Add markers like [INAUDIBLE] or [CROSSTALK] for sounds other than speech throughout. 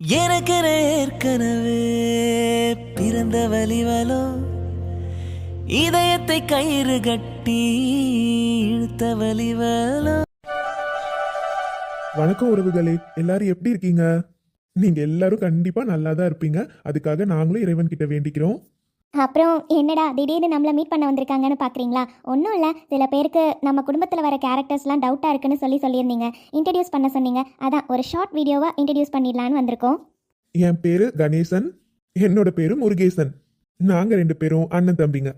எனக்கு ஏற்கனவே பிறந்த வலிவலோ இதயத்தை கயிறு கட்டி இழுத்த வலிவலோ வணக்கம் உறவுகளே எல்லாரும் எப்படி இருக்கீங்க? நீங்க எல்லாரும் கண்டிப்பா நல்லா தான் இருப்பீங்க. அதுக்காக நாங்களும் இறைவன் கிட்ட வேண்டிக்கிறோம். அப்புறம் என்னடா திடீர்னு நம்மளை மீட் பண்ண வந்திருக்காங்கன்னு பார்க்குறீங்களா ஒன்றும் இல்லை. சில பேருக்கு நம்ம குடும்பத்தில் வர கேரக்டர்ஸ்லாம் டவுட்டாக இருக்குன்னு சொல்லி சொல்லியிருந்தீங்க. இன்ட்ரடியூஸ் பண்ண சொன்னீங்க. அதான் ஒரு ஷார்ட் வீடியோவாக இன்ட்ரடியூஸ் பண்ணிடலான்னு வந்திருக்கோம். என் பேரு கணேசன். என்னோட பேரு முருகேசன். நாங்க ரெண்டு பேரும் அண்ணன் தம்பிங்க.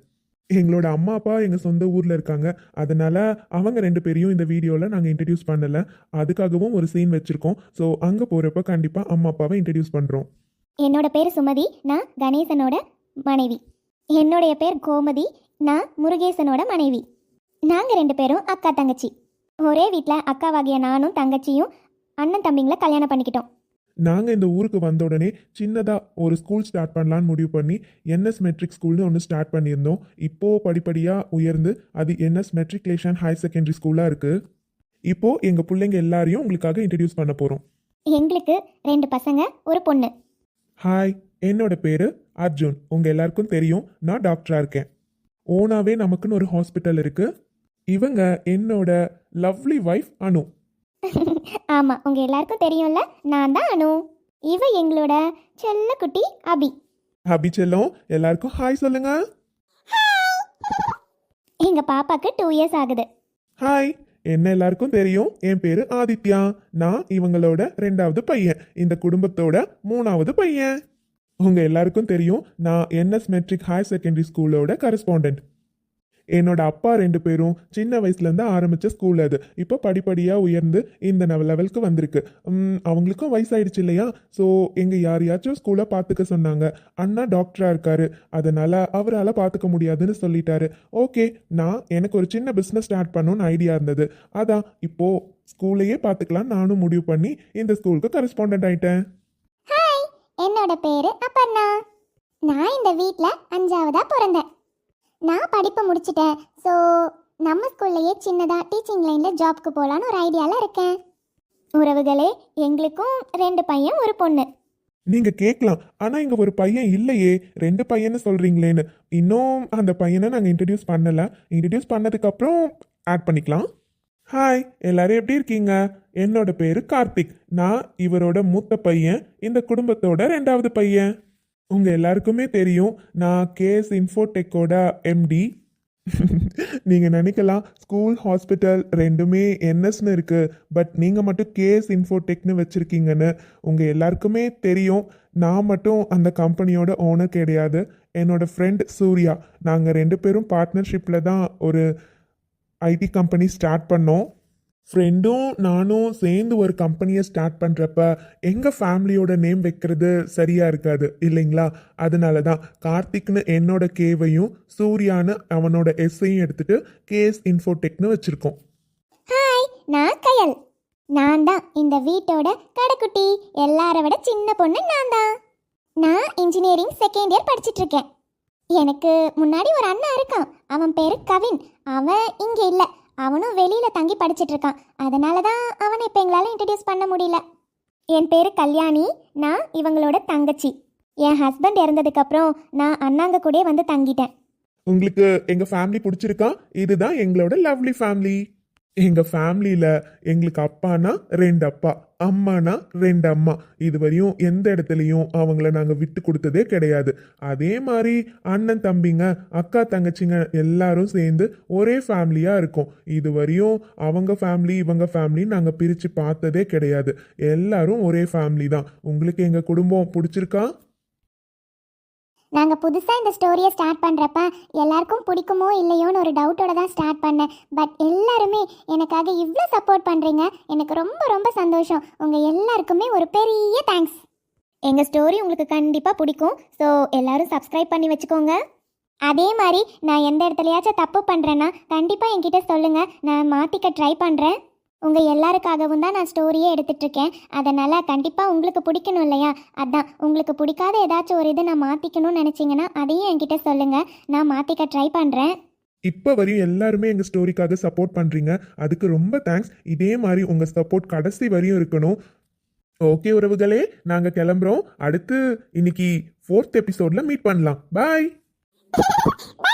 எங்களோட அம்மா அப்பா எங்க சொந்த ஊர்ல இருக்காங்க. அதனால அவங்க ரெண்டு பேரையும் இந்த வீடியோல நாங்க இன்ட்ரடியூஸ் பண்ணல. அதுக்காகவும் ஒரு சீன் வச்சிருக்கோம். ஸோ அங்க போறப்ப கண்டிப்பா அம்மா அப்பாவை இன்ட்ரடியூஸ் பண்றோம். என்னோட பேர் சுமதி. நான் கணேசனோட மனைவி. என்னுடைய பேர் கோமதி நான் முருகேசனோட மனைவி. நாங்கள் ரெண்டு பேரும் அக்கா தங்கச்சி. ஒரே வீட்டில் அக்காவாகிய நானும் தங்கச்சியும் அண்ணன் தம்பிங்களை கல்யாணம் பண்ணிக்கிட்டோம். நாங்க இந்த ஊருக்கு வந்த உடனே சின்னதா ஒரு ஸ்கூல் ஸ்டார்ட் பண்ணலாம்னு முடிவு பண்ணி என்எஸ் மெட்ரிக் ஸ்கூல்னு ஒன்று ஸ்டார்ட் பண்ணியிருந்தோம். இப்போ படிப்படியா உயர்ந்து அது என்எஸ் மெட்ரிகுலேஷன் ஹையர் செகண்டரி ஸ்கூலா இருக்கு. இப்போ எங்க பிள்ளைங்க எல்லாரையும் உங்களுக்காக இன்ட்ரடியூஸ் பண்ண போறோம். எங்களுக்கு ரெண்டு பசங்க ஒரு பொண்ணு. ஹாய் என்னோட பேரு அர்ஜுன் உங்க எல்லாருக்கும் தெரியும் நான் டாக்டரா இருக்கேன். ஓனாவே நமக்குன்னு ஒரு ஹாஸ்பிட்டல் இருக்கு. இவங்க என்னோட லவ்லி வைஃப் அனு. [LAUGHS] ஆமாம் உங்கள் எல்லாருக்கும் தெரியும்ல நான் தான் அனு. இவ எங்களோட செல்ல குட்டி அபி. அபி செல்லம் எல்லாருக்கும் ஹாய் சொல்லுங்க. எங்கள் பாப்பாக்கு டூ இயர்ஸ் ஆகுது. ஹாய் என்ன எல்லாருக்கும் தெரியும்? என் பேரு ஆதித்யா. நான் இவங்களோட ரெண்டாவது பையன். இந்த குடும்பத்தோட மூணாவது பையன். உங்கள் எல்லாருக்கும் தெரியும் நான் என்எஸ் மெட்ரிக் ஹையர் செகண்டரி ஸ்கூலோட கரஸ்பாண்டன்ட் என்னோட அப்பா ரெண்டு பேரும் சின்ன வயசுலேருந்து ஆரம்பித்த ஸ்கூல் அது. இப்போ படிப்படியாக உயர்ந்து இந்த நவ- லெவலுக்கு வந்திருக்கு. அவங்களுக்கும் வயசாயிடுச்சு இல்லையா? ஸோ எங்கள் யாரையாச்சும் ஸ்கூலை பார்த்துக்க சொன்னாங்க. அண்ணா டாக்டராக இருக்காரு. அதனால் அவரால் பார்த்துக்க முடியாதுன்னு சொல்லிட்டாரு. ஓகே நான் எனக்கு ஒரு சின்ன பிஸ்னஸ் ஸ்டார்ட் பண்ணணும்னு ஐடியா இருந்தது. அதான் இப்போது ஸ்கூலையே பார்த்துக்கலாம் நானும் முடிவு பண்ணி இந்த ஸ்கூலுக்கு கரஸ்பாண்டன்ட் ஆயிட்டேன். என்னோட பேரு அப்பர்ணா. நான் இந்த வீட்டில் அஞ்சாவதா பிறந்தேன். நான் படிப்பு முடிச்சிட்டேன். ஸோ நம்ம ஸ்கூல்லையே சின்னதாக டீச்சிங் லைனில் ஜாப்க்கு போகலான்னு ஒரு ஐடியாவில் இருக்கேன். உறவுகளே எங்களுக்கும் ரெண்டு பையன் ஒரு பொண்ணு. நீங்க கேட்கலாம் ஆனா இங்க ஒரு பையன் இல்லையே. ரெண்டு பையன்னு சொல்றீங்களேன்னு. இன்னும் அந்த பையனை நாங்க இன்ட்ரடியூஸ் பண்ணல. இன்ட்ரடியூஸ் பண்ணதுக்கு அப்புறம் ஆட் பண்ணிக்கலாம். ஹாய் எல்லாரும் எப்படி இருக்கீங்க? என்னோட பேரு கார்த்திக். நான் இவரோட மூத்த பையன் இந்த குடும்பத்தோட ரெண்டாவது பையன். உங்கள் எல்லாருக்குமே தெரியும் நான் கேஎஸ் இன்ஃபோடெக்கோட எம்டி நீங்கள் நினைக்கலாம் ஸ்கூல் ஹாஸ்பிட்டல் ரெண்டுமே என்எஸ்னு இருக்குது பட் நீங்கள் மட்டும் கேஎஸ் இன்ஃபோடெக்னு வச்சுருக்கீங்கன்னு உங்கள் எல்லாருக்குமே தெரியும். நான் மட்டும் அந்த கம்பெனியோட ஓனர் கிடையாது. என்னோட ஃப்ரெண்ட் சூர்யா. நாங்கள் ரெண்டு பேரும் பார்ட்னர்ஷிப்பில் தான் ஒரு ஐடி கம்பெனி ஸ்டார்ட் பண்ணோம். ஃப்ரெண்டும் நானும் சேர்ந்து ஒரு கம்பெனியை ஸ்டார்ட் பண்ணுறப்ப எங்கள் ஃபேமிலியோட நேம் வைக்கிறது சரியாக இருக்காது இல்லைங்களா? அதனால தான் கார்த்திக்னு என்னோட கேவையும் சூர்யான்னு அவனோட எஸ்ஸையும் எடுத்துட்டு கேஎஸ் இன்ஃபோடெக்னு வச்சுருக்கோம். ஹாய் நான் கயல். நான் தான் இந்த வீட்டோட கடைக்குட்டி. எல்லார விட சின்ன பொண்ணு நான் தான். நான் இன்ஜினியரிங் செகண்ட் இயர் படிச்சிட்டு இருக்கேன். எனக்கு முன்னாடி ஒரு அண்ணன் இருக்கான். அவன் பேரு கவின். அவன் இங்கே இல்லை. அவனும் வெளியில் தங்கி படிச்சிட்டு இருக்கான். அதனால தான் அவனை இப்போ எங்களால் இன்ட்ரடியூஸ் பண்ண முடியல. என் பேர் கல்யாணி. நான் இவங்களோட தங்கச்சி. என் ஹஸ்பண்ட் இறந்ததுக்கப்புறம் நான் அண்ணாங்க கூடயே வந்து தங்கிட்டேன். உங்களுக்கு எங்கள் ஃபேமிலி பிடிச்சிருக்கா? இதுதான் எங்களோட லவ்லி ஃபேமிலி எங்கள் ஃபேமிலியில் எங்களுக்கு அப்பானா ரெண்டு அப்பா அம்மானா ரெண்டு அம்மா. இதுவரையும் எந்த இடத்துலையும் அவங்கள நாங்கள் விட்டு கொடுத்ததே கிடையாது. அதே மாதிரி அண்ணன் தம்பிங்க அக்கா தங்கச்சிங்க எல்லாரும் சேர்ந்து ஒரே ஃபேமிலியாக இருக்கோம். இதுவரையும் அவங்க ஃபேமிலி இவங்க ஃபேமிலி நாங்கள் பிரித்து பார்த்ததே கிடையாது. எல்லாரும் ஒரே ஃபேமிலி தான். உங்களுக்கு எங்கள் குடும்பம் பிடிச்சிருக்கா? நாங்கள் புதுசாக இந்த ஸ்டோரியை ஸ்டார்ட் பண்ணுறப்ப எல்லாருக்கும் பிடிக்குமோ இல்லையோன்னு ஒரு டவுட்டோட தான் ஸ்டார்ட் பண்ணேன். பட் எல்லாருமே எனக்காக இவ்வளோ சப்போர்ட் பண்ணுறீங்க எனக்கு ரொம்ப ரொம்ப சந்தோஷம். உங்கள் எல்லாருக்குமே ஒரு பெரிய தேங்க்ஸ் எங்கள் ஸ்டோரி உங்களுக்கு கண்டிப்பாக பிடிக்கும். ஸோ எல்லோரும் சப்ஸ்கிரைப் பண்ணி வச்சுக்கோங்க. அதே மாதிரி நான் எந்த இடத்துலையாச்சும் தப்பு பண்ணுறேன்னா கண்டிப்பாக என்கிட்ட சொல்லுங்கள் நான் மாற்றிக்க ட்ரை பண்ணுறேன் உங்கள் எல்லாருக்காகவும் தான் நான் ஸ்டோரியே எடுத்துட்ருக்கேன் அதனால் கண்டிப்பாக உங்களுக்கு பிடிக்கணும் இல்லையா? அதான் உங்களுக்கு பிடிக்காத ஏதாச்சும் ஒரு இது நான் மாற்றிக்கணும்னு நினச்சிங்கன்னா அதையும் என்கிட்ட சொல்லுங்கள் நான் மாற்றிக்க ட்ரை பண்ணுறேன் இப்போ வரையும் எல்லாருமே எங்கள் ஸ்டோரிக்காக சப்போர்ட் பண்ணுறீங்க அதுக்கு ரொம்ப தேங்க்ஸ் இதே மாதிரி உங்கள் சப்போர்ட் கடைசி வரையும் இருக்கணும். ஓகே உறவுகளே நாங்க கிளம்புறோம். அடுத்து இன்னைக்கு ஃபோர்த் எபிசோட்ல மீட் பண்ணலாம். பாய் Bye.